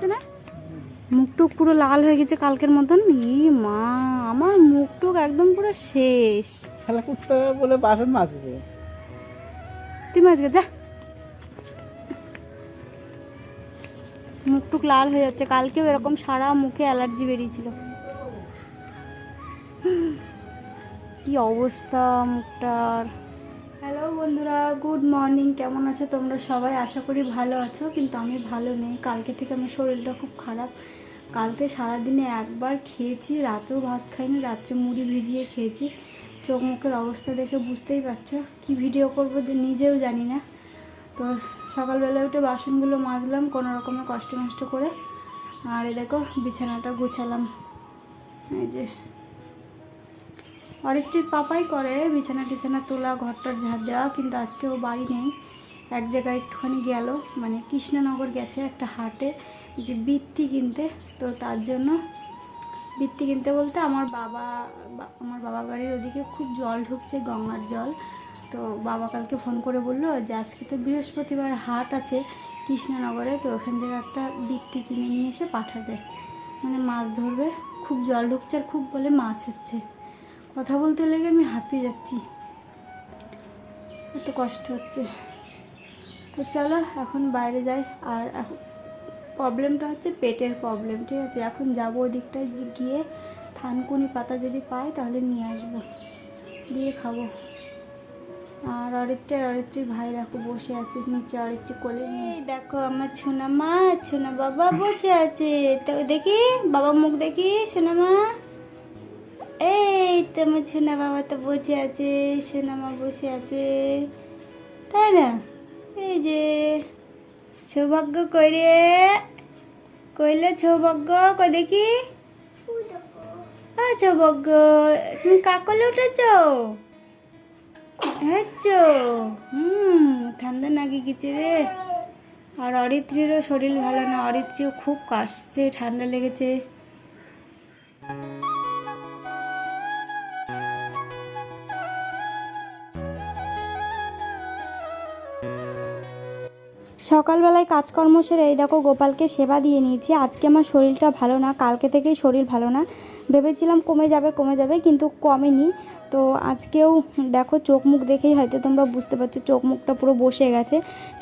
হচ্ছে না? মুখটুক পুরো লাল হয়ে গেছে কালকের মতন? ই মা আমার মুখটুক একদম পুরো শেষ। শালা কুত্তা বলে বাসন মাজবে। তুই আজকে যা। মুখটুক লাল হয়ে যাচ্ছে। কালকেও এরকম সারা মুখে অ্যালার্জি বেরিয়েছিল। কি অবস্থা মুখটার? বন্ধুরা গুড মর্নিং কেমন আছো তোমরা সবাই? আশা করি ভালো আছো, কিন্তু আমি ভালো নেই। কালকে থেকে আমার শরীরটা খুব খারাপ। কালকে সারাদিনে একবার খেয়েছি, রাতেও ভাত খাইনি, রাত্রে মুড়ি ভিজিয়ে খেয়েছি। চোখ মুখের অবস্থা দেখে বুঝতেই পারছ। কি ভিডিও করব যে নিজেও জানি না। তো সকালবেলা উঠে বাসনগুলো মাজলাম, কোনো রকমের কষ্ট নষ্ট করে। আর এ দেখো, বিছানাটা গুছালাম। এই যে অনেকটির পাপাই করে, বিছানা টিছানা তোলা, ঘরটার ঝাড় দেওয়া, কিন্তু আজকে ও বাড়ি নেই। এক জায়গায় একটুখানি গেল মানে কৃষ্ণনগর গেছে একটা হাটে, যে বৃত্তি কিনতে। তো তার জন্য বৃত্তি কিনতে বলতে আমার বাবা আমার বাবা বাড়ির ওদিকে খুব জল ঢুকছে, গঙ্গার জল। তো বাবা কালকে ফোন করে বলল যে, আজকে তো বৃহস্পতিবার হাট আছে কৃষ্ণনগরে, তো ওখান থেকে একটা বৃত্তি কিনে নিয়ে এসে পাঠাতে। মানে মাছ ধরবে, খুব জল ঢুকছে আর খুব বলে মাছ হচ্ছে। কথা বলতে লেগে আমি হাঁপিয়ে যাচ্ছি। এত কষ্ট হচ্ছে। তো চলো, এখন বাইরে যাই। আর এখন প্রবলেমটা হচ্ছে পেটের প্রবলেম, ঠিক আছে? এখন যাব ওই দিকটায় গিয়ে থানকুনি পাতা যদি পাই তাহলে নিয়ে আসব। দিয়ে খাব। আর অরিত্রের অরিত্রির ভাই দেখো বসে আছে নিচে, অরিত্রি কোলে নিয়ে। দেখো আমার ছোনা মা, ছোনা বাবা বসে আছে। তো দেখি, বাবা মুখ দেখি সোনা মা। এই তো আমার ছোনা বাবা তো বসে আছে সোনা মা বসে আছে। তাই না? এই যে, সৌভাগ্য কইরে, কইলে সৌভাগ্য, কই দেখি? ও সৌভাগ্য, তুমি কাকলে উঠেছ? হ্যাঁচো হুম, ঠান্ডা নাকি গেছে রে। আর অরিত্রীরও শরীর ভালো না, অরিত্রীও খুব কাশছে, ঠান্ডা লেগেছে। সকালবেলায় কাজকর্ম সেরে এই দেখো গোপালকে সেবা দিয়ে নিয়েছি। আজকে আমার শরীরটা ভালো না, কালকে থেকেই শরীর ভালো না। ভেবেছিলাম কমে যাবে কমে যাবে, কিন্তু কমেনি। তো আজকেও দেখো চোখ মুখ দেখেই হয়তো তোমরা বুঝতে পারছ, চোখ মুখটা পুরো বসে গেছে।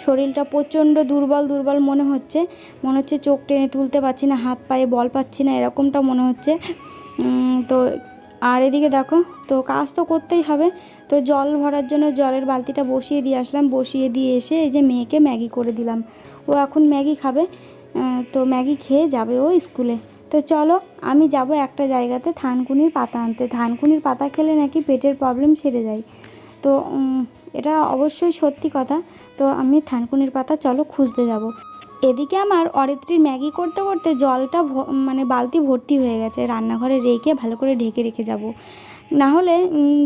শরীরটা প্রচণ্ড দুর্বল দুর্বল মনে হচ্ছে। মনে হচ্ছে চোখ টেনে তুলতে পারছি না, হাত পায়ে বল পাচ্ছি না, এরকমটা মনে হচ্ছে। তো আর এদিকে দেখো, তো কাজ তো করতেই হবে। তো জল ভরার জন্য জলের বালতিটা বসিয়ে দিয়ে আসলাম। বসিয়ে দিয়ে এসে এই যে মেয়েকে ম্যাগি করে দিলাম। ও এখন ম্যাগি খাবে তো ম্যাগি খেয়ে যাবে ও স্কুলে। তো চলো, আমি যাব একটা জায়গাতে থানকুনির পাতা আনতে। থানকুনির পাতা খেলে নাকি পেটের প্রবলেম সেরে যায়। তো এটা অবশ্যই সত্যি কথা। তো আমি থানকুনির পাতা চলো খুঁজতে যাব। এদিকে আমার অরিত্রীর ম্যাগি করতে করতে জলটা মানে বালতি ভর্তি হয়ে গেছে। রান্নাঘরে রেখে ভালো করে ঢেকে রেখে যাব। না হলে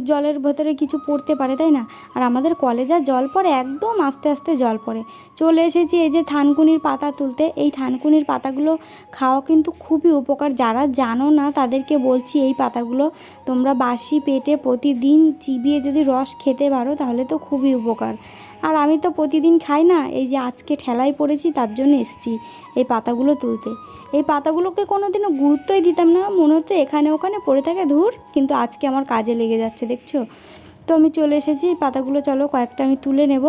জলের ভেতরে কিছু পড়তে পারে, তাই না? আর আমাদের কলে যা জল পড়ে, একদম আস্তে আস্তে জল পড়ে। চলে এসেছি এই যে থানকুনির পাতা তুলতে। এই থানকুনির পাতাগুলো খাওয়া কিন্তু খুবই উপকার। যারা জানো না, তাদেরকে বলছি এই পাতাগুলো তোমরা বাসি পেটে প্রতিদিন চিবিয়ে যদি রস খেতে পারো, তাহলে তো খুবই উপকার। আর আমি তো প্রতিদিন খাই না, এই যে আজকে ঠেলায় পড়েছি, তার জন্য এসছি এই পাতাগুলো তুলতে। এই পাতাগুলোকে কোনো দিনও গুরুত্বই দিতাম না। মনে হতো এখানে ওখানে পড়ে থাকে ধূর, কিন্তু আজকে আমার কাজে লেগে যাচ্ছে, দেখছ? তো আমি চলে এসেছি, এই পাতাগুলো চলো কয়েকটা আমি তুলে নেব।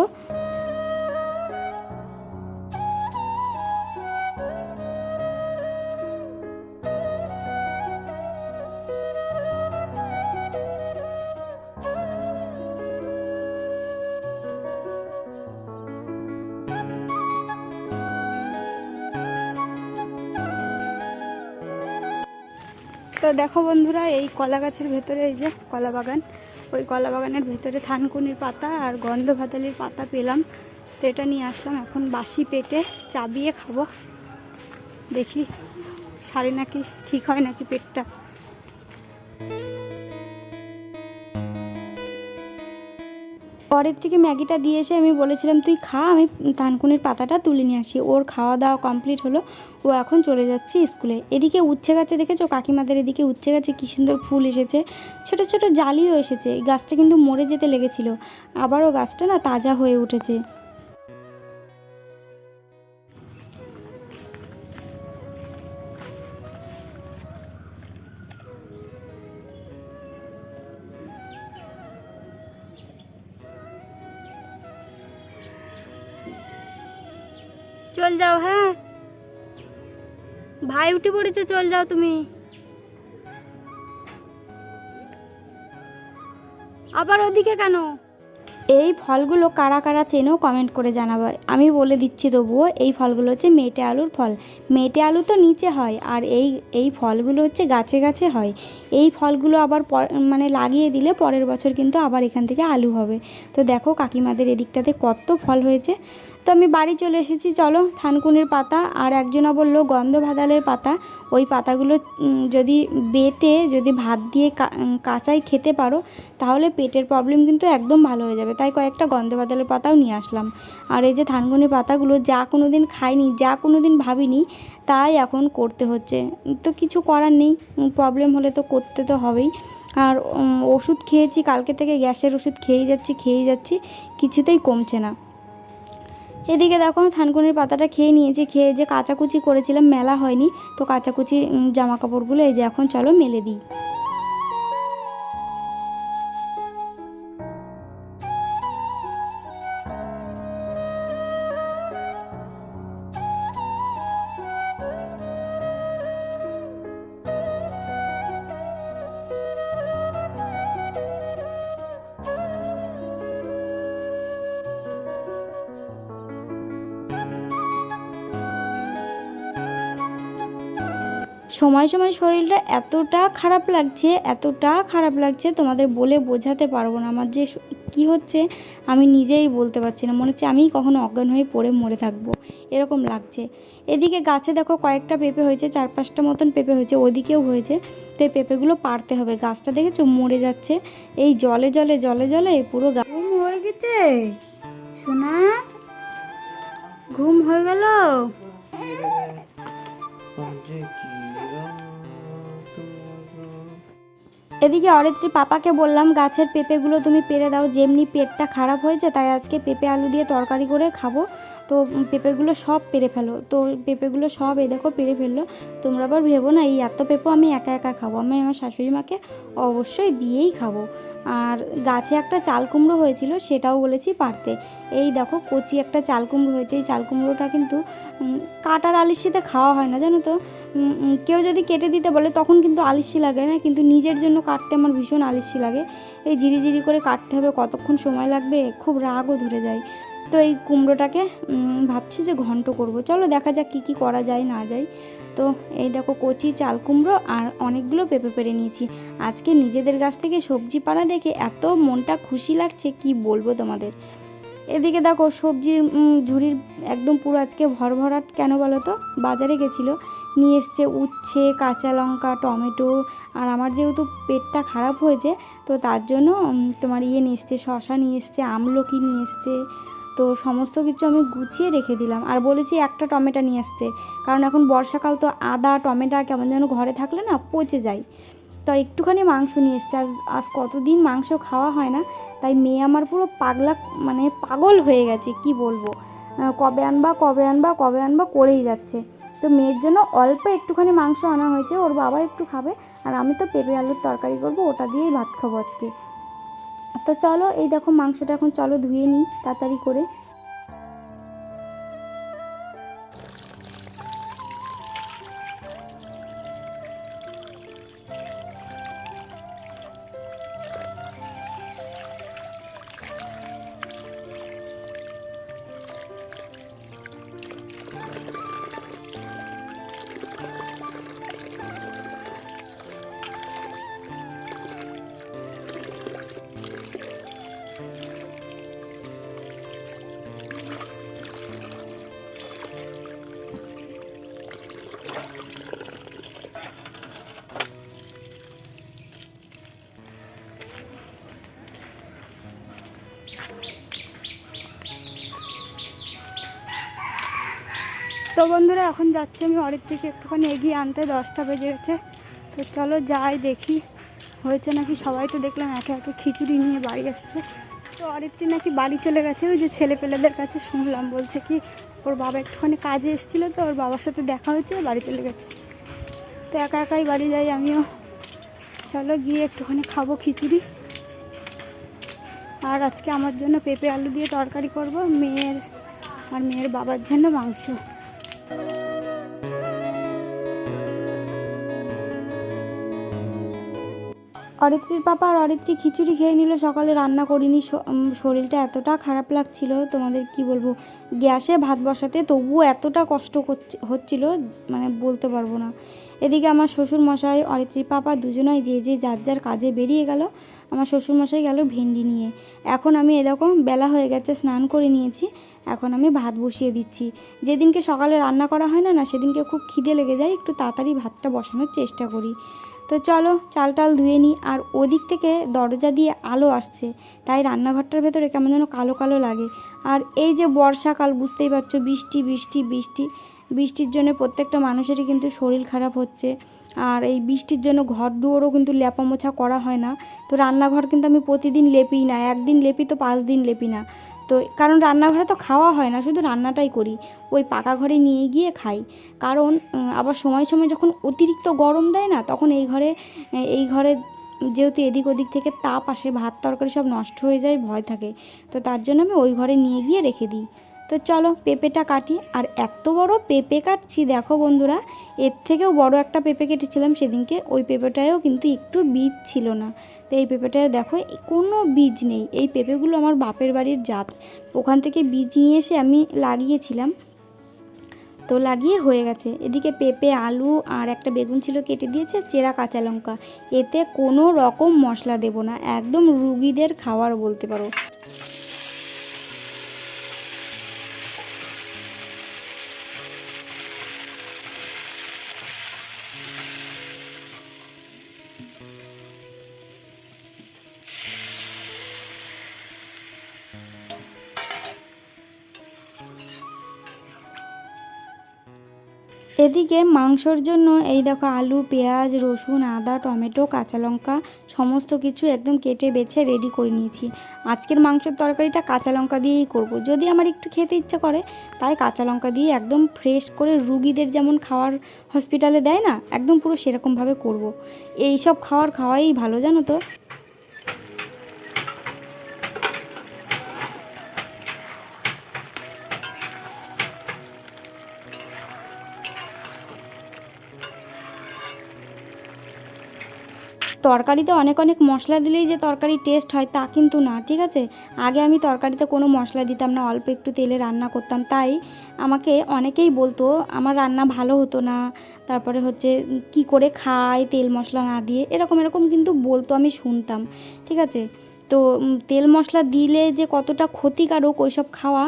তো দেখো বন্ধুরা, এই কলা গাছের ভেতরে, এই যে কলা বাগান, ওই কলা বাগানের ভেতরে থানকুনির পাতা আর গন্ধ ভাতালির পাতা পেলাম। তো এটা নিয়ে আসলাম। এখন বাসি পেটে চাবিয়ে খাব। দেখি, সারি নাকি ঠিক হয় নাকি পেটটা? পরের থেকে ম্যাগিটা দিয়ে এসে আমি বলেছিলাম, তুই খা, আমি তানকুনের পাতাটা তুলে নিয়ে আসি। ওর খাওয়া দাওয়া কমপ্লিট হলো, ও এখন চলে যাচ্ছে স্কুলে। এদিকে উচ্ছে গাছে দেখেছ? কাকিমাদের এদিকে উচ্ছে গাছে কী সুন্দর ফুল এসেছে। ছোট ছোট জালিও এসেছে। গাছটা কিন্তু মরে যেতে লেগেছিল। আবারও গাছটা না তাজা হয়ে উঠেছে। চল যাও হ্যাঁ? ভাই উঠে পড়েছে, চল যাও তুমি। আবার ওদিকে কেন? এই ফলগুলো কারা কারা চেনো কমেন্ট করে জানাবে। আমি বলে দিচ্ছি তবুও, এই ফলগুলো হচ্ছে মেটে আলুর ফল। মেটে আলু তো নিচে হয়, আর এই এই ফলগুলো হচ্ছে গাছে গাছে হয়। এই ফলগুলো আবার মানে লাগিয়ে দিলে পরের বছর কিন্তু আবার এখান থেকে আলু হবে। তো দেখো কাকিমাদের এদিকটাতে কত ফল হয়েছে। তো আমি বাড়ি চলে এসেছি, চলো। থানকুনির পাতা আর একজনা বলল গন্ধ ভাদালের পাতা। ওই পাতাগুলো যদি বেটে, যদি ভাত দিয়ে কাঁচাই খেতে পারো, তাহলে পেটের প্রবলেম কিন্তু একদম ভালো হয়ে যাবে। তাই কয়েকটা গন্ধ ভাদালের পাতাও নিয়ে আসলাম। আর এই যে থানকুনি পাতাগুলো, যা কোনো দিন খাইনি, যা কোনো দিন ভাবিনি, তাই এখন করতে হচ্ছে। তো কিছু করার নেই প্রবলেম হলে তো করতে তো হবেই। আর ওষুধ খেয়েছি, কালকে থেকে গ্যাসের ওষুধ খেয়েই যাচ্ছি খেয়েই যাচ্ছি, কিছুতেই কমছে না। এদিকে দেখো আমি থানকুনির পাতাটা খেয়ে নিয়েছি, খেয়ে যে কাচাকুচি করেছিলাম, মেলা হয়নি। তো কাচাকুচি জামা কাপড়গুলো এই যে এখন চলো মেলে দিই। সময় সময় শরীরটা এতটা খারাপ লাগছে এতটা খারাপ লাগছে তোমাদের বলে বোঝাতে পারব না আমার যে কি হচ্ছে আমি নিজেই বলতে পারছি না। মনে হচ্ছে আমিই কখনো অজ্ঞান হয়ে পড়ে মরে থাকব। এরকম লাগছে। এদিকে গাছে দেখো কয়েকটা পেঁপে হয়েছে চার পাঁচটা মতন পেঁপে হয়েছে ওদিকেও হয়েছে। তো এই পেঁপেগুলো পারতে হবে। গাছটা দেখেছ? মরে যাচ্ছে। এই জলে জলে জলে জলে পুরো গা ঘুম হয়ে গেছে? সোনা ঘুম হয়ে গেল? এদিকে অরিত্রী পাপাকে বললাম, গাছের পেঁপেগুলো তুমি পেরে দাও, যেমনি পেটটা খারাপ হয়েছে তাই আজকে পেঁপে আলু দিয়ে তরকারি করে খাব। তো পেঁপেগুলো সব পেরে ফেলো, তো পেঁপেগুলো সব এ দেখো পেরে ফেলল। তোমরা আবার ভেবো না, এই এত পেঁপে আমি একা একা খাব, আমি আমার শাশুড়ি মাকে অবশ্যই দিয়েই খাব। আর গাছে একটা চাল কুমড়ো হয়েছিল, সেটাও বলেছি পারতে। এই দেখো কচি একটা চাল কুমড়ো হয়েছে, এই চাল কুমড়োটা কিন্তু কাটার আলিশিতে খাওয়া হয় না, জানো তো? কেউ যদি কেটে দিতে বলে, তখন কিন্তু আলিশি লাগে, না? কিন্তু নিজের জন্য কাটতে আমার ভীষণ আলিশি লাগে। এই জিরি করে কাটতে হবে, কতক্ষণ সময় লাগবে? খুব রাগও ধরে যায়। তো এই কুমড়োটাকে ভাবছি যে ঘন্ট করব। চলো দেখা যাক কী কী করা যায়, না যায়। তো এই দেখো কচি, চাল কুমড়ো আর অনেকগুলো পেঁপে পেরে নিয়েছি। আজকে নিজেদের গাছ থেকে সবজি পাড়া দেখে এত মনটা খুশি লাগছে, কি বলব তোমাদের? এদিকে দেখো সবজির ঝুড়ির একদম পুরো আজকে ভরভরাট কেন বলো তো? বাজারে গেছিল। নিয়ে এসছে উচ্ছে, কাঁচা লঙ্কা, টমেটো। আর আমার যেহেতু পেটটা খারাপ হয়েছে, তো তার জন্য তোমার ইয়ে নিয়ে এসছে শশা নিয়ে এসছে, আমলকি নিয়ে এসছে। তো সমস্ত কিছু আমি গুছিয়ে রেখে দিলাম। আর বলেছি একটা টমেটো নিয়ে আসতে। কারণ এখন বর্ষাকাল, তো আদা, টমেটো কেমন যেন ঘরে থাকলে না পচে যায়। তো আর একটুখানি মাংস নিয়ে এসছে। আজ আজ কতদিন মাংস খাওয়া হয় না, তাই মেয়ে আমার পুরো পাগলা মানে পাগল হয়ে গেছে, কি বলব? কবে আনবা কবে আনবা কবে আনবা করেই যাচ্ছে। তো মেয়ের জন্য অল্প একটুখানি মাংস আনা হয়েছে, ওর বাবা একটু খাবে। আর আমি তো পেঁপে আলুর তরকারি করব, ওটা দিয়েই ভাত খাব আজকে। তো চলো, এই দেখো মাংসটা এখন চলো ধুয়ে নিই তাড়াতাড়ি করে। তো বন্ধুরা, এখন যাচ্ছি আমি অরিত্রীকে একটুখানি এগিয়ে আনতে, দশটা বেজে গেছে। তো চলো যাই, দেখি। হয়েছে নাকি? সবাই তো দেখলাম একে একে খিচুড়ি নিয়ে বাড়ি আসছে। তো অরিত্রী নাকি বাড়ি চলে গেছে। ওই যে ছেলে পেলেদের কাছে শুনলাম, বলছে কি, ওর বাবা একটুখানি কাজে এসেছিল তো, ওর বাবার সাথে দেখা হয়েছে বাড়ি চলে গেছে। তো একা একাই বাড়ি যাই আমিও। চলো গিয়ে একটুখানি খাব খিচুড়ি। আর আজকে আমার জন্য পেঁপে আলু দিয়ে তরকারি করব, মেয়ের আর মেয়ের বাবার জন্য মাংস। অরিত্রীর পাপা আর অরিত্রী খিচুড়ি খেয়ে নিল, সকালে রান্না করিনি শরীরটা এতটা খারাপ লাগছিল, তোমাদের কি বলব, গ্যাসে ভাত বসাতে তবুও এতটা কষ্ট হচ্ছিল মানে বলতে পারব না। এদিকে আমার শ্বশুর মশাই অরিত্রীর পাপা দুজনাই যে যে যার যার কাজে বেরিয়ে গেল, আমার শ্বশুর মশাই গেল ভেন্ডি নিয়ে। এখন আমি এরকম বেলা হয়ে গেছে, স্নান করে নিয়েছি, এখন আমি ভাত বসিয়ে দিচ্ছি। যেদিনকে সকালে রান্না করা হয় না না সেদিনকে খুব খিদে লেগে যায়, একটু তাড়াতাড়ি ভাতটা বসানোর চেষ্টা করি। তো চলো চাল টাল ধুয়ে নিই। আর ওদিক থেকে দরজা দিয়ে আলো আসছে। তাই রান্নাঘরটার ভেতরে কেমন যেন কালো কালো লাগে। আর এই যে বর্ষাকাল, বুঝতেই পারছ, বৃষ্টি বৃষ্টি বৃষ্টি। বৃষ্টির জন্য প্রত্যেকটা মানুষেরই কিন্তু শরীর খারাপ হচ্ছে। আর এই বৃষ্টির জন্য ঘর দুয়ারও কিন্তু লেপা মোছা করা হয় না। তো রান্নাঘর কিন্তু আমি প্রতিদিন লেপি না। একদিন লেপি তো পাঁচ দিন লেপি না। তো কারণ রান্নাঘরে তো খাওয়া হয় না, শুধু রান্নাটাই করি। ওই পাকা ঘরে নিয়ে গিয়ে খাই। কারণ আবার সময় সময় যখন অতিরিক্ত গরম দেয় না, তখন এই ঘরে এই ঘরে যেহেতু এদিক ওদিক থেকে তাপ আসে, ভাত, তরকারি সব নষ্ট হয়ে যায়, ভয় থাকে। তো তার জন্য আমি ওই ঘরে নিয়ে গিয়ে রেখে দিই। তো চলো পেঁপেটা কাটি। আর এত বড় পেঁপে কাটছি, দেখো বন্ধুরা, এর থেকেও বড় একটা পেঁপে কেটেছিলাম সেদিনকে। ওই পেঁপেটায়ও কিন্তু একটু বীজ ছিল না। এই পেঁপেটা দেখো কোনো বীজ নেই। এই পেঁপেগুলো আমার বাপের বাড়ির জাত। ওখান থেকে বীজ নিয়ে এসে আমি লাগিয়েছিলাম। তো লাগিয়ে হয়ে গেছে। এদিকে পেঁপে, আলু আর একটা বেগুন ছিল কেটে দিয়েছে চেরা কাঁচা লঙ্কা। এতে কোনো রকম মশলা দেব না। একদম রুগীদের খাওয়ার বলতে পারো। এদিকে মাংসর জন্য এই দেখো আলু, পেঁয়াজ, রসুন, আদা, টমেটো, কাঁচা লঙ্কা সমস্ত কিছু একদম কেটে বেছে রেডি করে নিয়েছি আজকের মাংসের তরকারিটা কাঁচা লঙ্কা দিয়েই করব। যদি আমার একটু খেতে ইচ্ছা করে, তাই কাঁচা লঙ্কা দিয়ে একদম ফ্রেশ করে রুগীদের যেমন খাওয়ার হসপিটালে দেয় না, একদম পুরো সেরকমভাবে করব। এই সব খাওয়ার খাওয়াই ভালো, জানো তো তরকারিতে অনেক অনেক মশলা দিলেই যে তরকারি টেস্ট হয় তা কিন্তু না, ঠিক আছে? আগে আমি তরকারিতে কোনো মশলা দিতাম না, অল্প একটু তেলে রান্না করতাম। তাই আমাকে অনেকেই বলতো, আমার রান্না ভালো হতো না। তারপরে হচ্ছে, কি করে খায় তেল মশলা না দিয়ে? এরকম এরকম কিন্তু বলতো আমি শুনতাম, ঠিক আছে? তো তেল মশলা দিলে যে কতটা ক্ষতিকারক ওইসব খাওয়া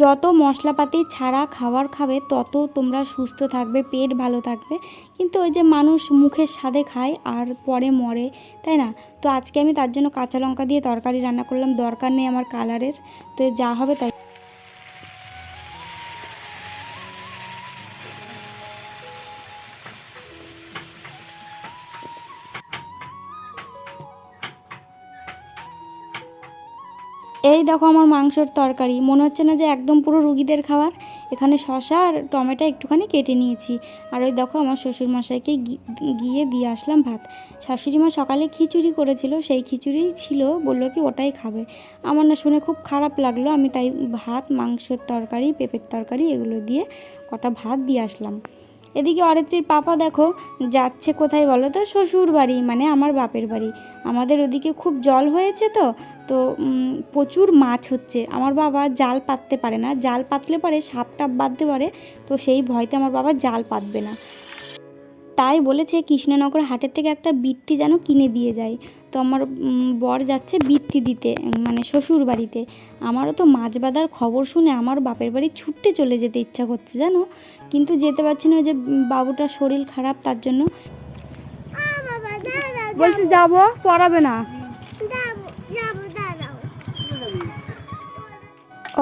যত মশলাপাতি ছাড়া খাবার খাবে, তত তোমরা সুস্থ থাকবে, পেট ভালো থাকবে। কিন্তু ওই যে মানুষ মুখের স্বাদে খায় আর পরে মরে, তাই না? তো আজকে আমি তার জন্য কাঁচা লঙ্কা দিয়ে তরকারি রান্না করলাম, দরকার নেই আমার কালারের তো যা হবে তাই। এই দেখো আমার মাংসের তরকারি। মনে হচ্ছে না যে একদম পুরো রুগীদের খাবার। এখানে শশা আর টমেটো একটুখানি কেটে নিয়েছি। আর ওই দেখো আমার শ্বশুর মশাইকে গি- গিয়ে দিয়ে আসলাম ভাত। শাশুড়ি মা সকালে খিচুড়ি করেছিল, সেই খিচুড়িই ছিল। বলল কি ওটাই খাবে। আমার না শুনে খুব খারাপ লাগল। আমি তাই ভাত, মাংসের তরকারি, পেঁপের তরকারি এগুলো দিয়ে কটা ভাত দিয়ে আসলাম। এদিকে অরিত্রীর পাপা দেখো, যাচ্ছে কোথায় বলো তো? শ্বশুর বাড়ি মানে আমার বাপের বাড়ি। আমাদের ওদিকে খুব জল হয়েছে তো তো প্রচুর মাছ হচ্ছে। আমার বাবা জাল পাততে পারে না। জাল পাতলে পরে সাপ টাপ বাঁধতে পারে, তো সেই ভয়তে আমার বাবা জাল পাতবে না। তাই বলেছে কৃষ্ণনগর হাটের থেকে একটা বৃত্তি যেন কিনে দিয়ে যায়। তো আমার বর যাচ্ছে বৃত্তি দিতে মানে শ্বশুর বাড়িতে। আমারও তো মাছ বাঁধার খবর শুনে আমার বাপের বাড়ি ছুটতে চলে যেতে ইচ্ছা করছে জানো? কিন্তু যেতে পারছি না যে বাবুটা বাবুটার শরীর খারাপ তার জন্য বলছি যাব পড়াবে না।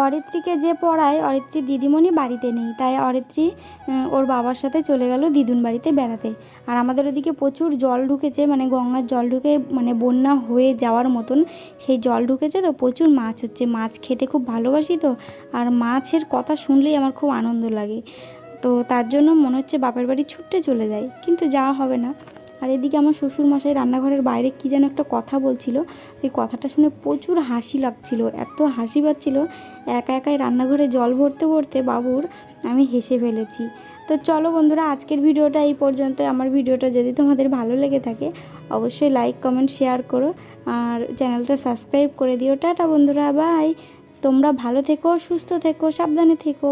অরিত্রীকে যে পড়ায়, অরিত্রী দিদিমণি বাড়িতে নেই। তাই অরিত্রী ওর বাবার সাথে চলে গেল দিদুন বাড়িতে বেড়াতে। আর আমাদের ওদিকে প্রচুর জল ঢুকেছে মানে গঙ্গার জল ঢুকে মানে বন্যা হয়ে যাওয়ার মতন সেই জল ঢুকেছে তো প্রচুর মাছ হচ্ছে। মাছ খেতে খুব ভালোবাসি তো, আর মাছের কথা শুনলেই আমার খুব আনন্দ লাগে। তো তার জন্য মনে হচ্ছে বাপের বাড়ি ছুটতে চলে যায় কিন্তু যাওয়া হবে না। আর এদিকে আমার শ্বশুর মশাই রান্নাঘরের বাইরে কী যেন একটা কথা বলছিল। এই কথাটা শুনে প্রচুর হাসি লাগছিল, এত হাসি পাচ্ছিল একা একাই রান্নাঘরে জল ভরতে ভরতে বাবুর আমি হেসে ফেলেছি। তো চলো বন্ধুরা, আজকের ভিডিওটা এই পর্যন্ত আমার ভিডিওটা যদি তোমাদের ভালো লেগে থাকে, অবশ্যই লাইক কমেন্ট শেয়ার করো আর চ্যানেলটা সাবস্ক্রাইব করে দিও। টাটা বন্ধুরা বাই তোমরা ভালো থেকো, সুস্থ থেকো, সাবধানে থেকো।